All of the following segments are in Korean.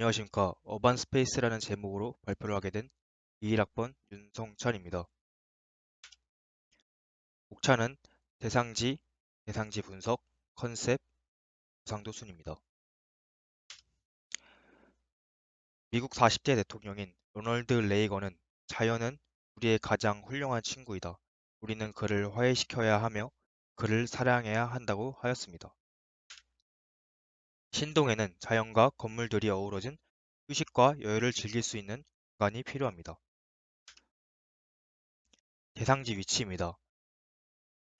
안녕하십니까. 어반 스페이스라는 제목으로 발표를 하게 된 21학번 윤성찬입니다. 목차는 대상지, 대상지 분석, 컨셉, 구상도 순입니다. 미국 40대 대통령인 로널드 레이건은 자연은 우리의 가장 훌륭한 친구이다. 우리는 그를 화해시켜야 하며 그를 사랑해야 한다고 하였습니다. 신동에는 자연과 건물들이 어우러진 휴식과 여유를 즐길 수 있는 공간이 필요합니다. 대상지 위치입니다.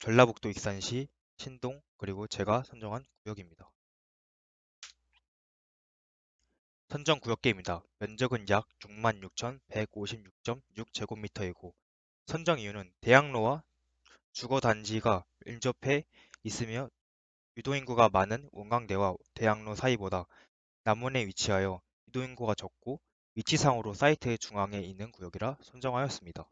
전라북도 익산시 신동 그리고 제가 선정한 구역입니다. 선정 구역계입니다. 면적은 약 66,156.6제곱미터이고 선정 이유는 대학로와 주거단지가 밀접해 있으며 유도인구가 많은 원광대와 대학로 사이보다 남원에 위치하여 유도인구가 적고 위치상으로 사이트의 중앙에 있는 구역이라 선정하였습니다.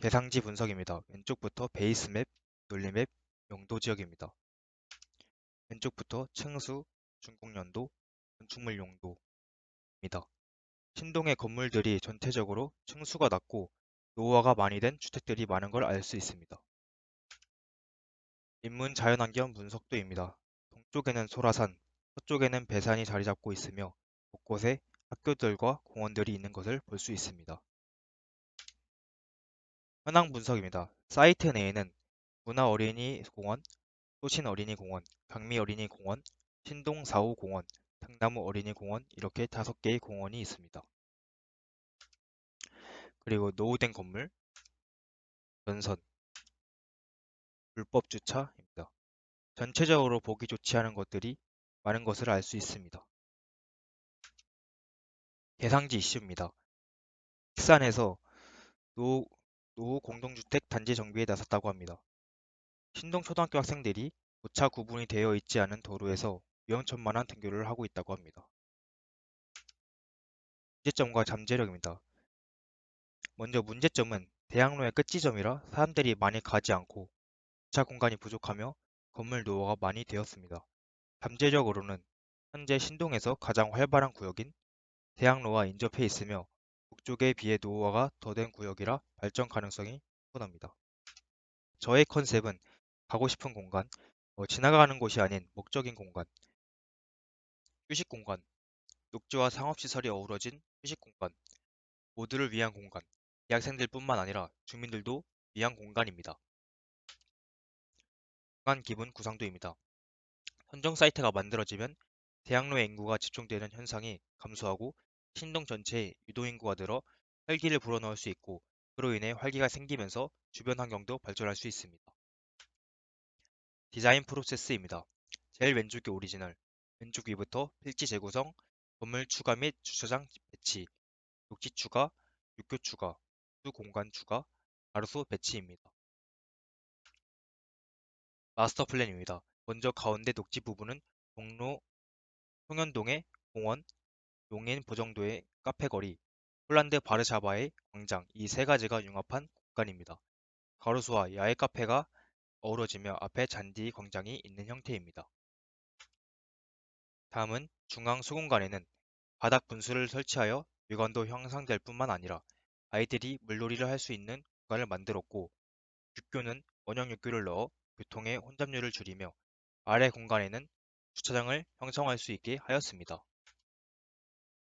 대상지 분석입니다. 왼쪽부터 베이스맵, 논리맵, 용도 지역입니다. 왼쪽부터 층수, 준공연도, 건축물 용도입니다. 신동의 건물들이 전체적으로 층수가 낮고 노후화가 많이 된 주택들이 많은 걸 알 수 있습니다. 인문 자연환경 분석도입니다. 동쪽에는 소라산, 서쪽에는 배산이 자리 잡고 있으며 곳곳에 학교들과 공원들이 있는 것을 볼 수 있습니다. 현황 분석입니다. 사이트 내에는 문화 어린이 공원, 소신 어린이 공원, 강미 어린이 공원, 신동 4호 공원, 당나무 어린이 공원 이렇게 다섯 개의 공원이 있습니다. 그리고 노후된 건물, 전선, 불법 주차입니다. 전체적으로 보기 좋지 않은 것들이 많은 것을 알 수 있습니다. 대상지 이슈입니다. 익산에서 노후, 노후 공동주택 단지 정비에 나섰다고 합니다. 신동 초등학교 학생들이 도차 구분이 되어 있지 않은 도로에서 위험천만한 등교를 하고 있다고 합니다. 문제점과 잠재력입니다. 먼저 문제점은 대학로의 끝지점이라 사람들이 많이 가지 않고 주차 공간이 부족하며 건물 노후가 많이 되었습니다. 잠재적으로는 현재 신동에서 가장 활발한 구역인 대학로와 인접해 있으며 북쪽에 비해 노후화가 더 된 구역이라 발전 가능성이 충분합니다. 저의 컨셉은 가고 싶은 공간, 어, 지나가는 곳이 아닌 목적인 공간, 휴식 공간, 녹지와 상업시설이 어우러진 휴식 공간, 모두를 위한 공간, 대학생들뿐만 아니라 주민들도 위한 공간입니다. 공간 기본 구상도입니다. 선정 사이트가 만들어지면 대학로의 인구가 집중되는 현상이 감소하고 신동 전체에 유도 인구가 늘어 활기를 불어넣을 수 있고 그로 인해 활기가 생기면서 주변 환경도 발전할 수 있습니다. 디자인 프로세스입니다. 제일 왼쪽이 오리지널, 왼쪽 위부터 필지 재구성, 건물 추가 및 주차장 배치, 녹지 추가, 육교 추가, 수 공간 추가, 가로수 배치입니다. 마스터 플랜입니다. 먼저 가운데 녹지 부분은 종로 송현동의 공원, 용인 보정도의 카페거리, 폴란드 바르샤바의 광장 이 세 가지가 융합한 공간입니다. 가로수와 야외 카페가 어우러지며 앞에 잔디 광장이 있는 형태입니다. 다음은 중앙 수공간에는 바닥 분수를 설치하여 미관도 형성될 뿐만 아니라 아이들이 물놀이를 할 수 있는 공간을 만들었고 육교는 원형 육교를 넣어 교통의 혼잡률을 줄이며 아래 공간에는 주차장을 형성할 수 있게 하였습니다.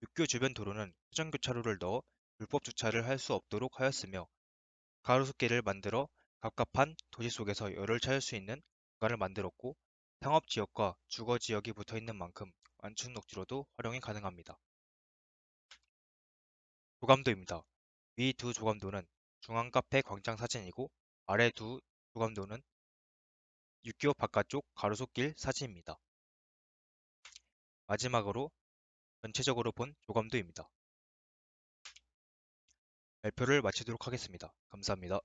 육교 주변 도로는 회전교차로를 넣어 불법 주차를 할 수 없도록 하였으며 가로수길을 만들어 갑갑한 도시 속에서 열을 찾을 수 있는 공간을 만들었고 상업 지역과 주거 지역이 붙어 있는 만큼 완충 녹지로도 활용이 가능합니다. 조감도입니다. 위 두 조감도는 중앙 카페 광장 사진이고 아래 두 조감도는 육교 바깥쪽 가로수길 사진입니다. 마지막으로 전체적으로 본 조감도입니다. 발표를 마치도록 하겠습니다. 감사합니다.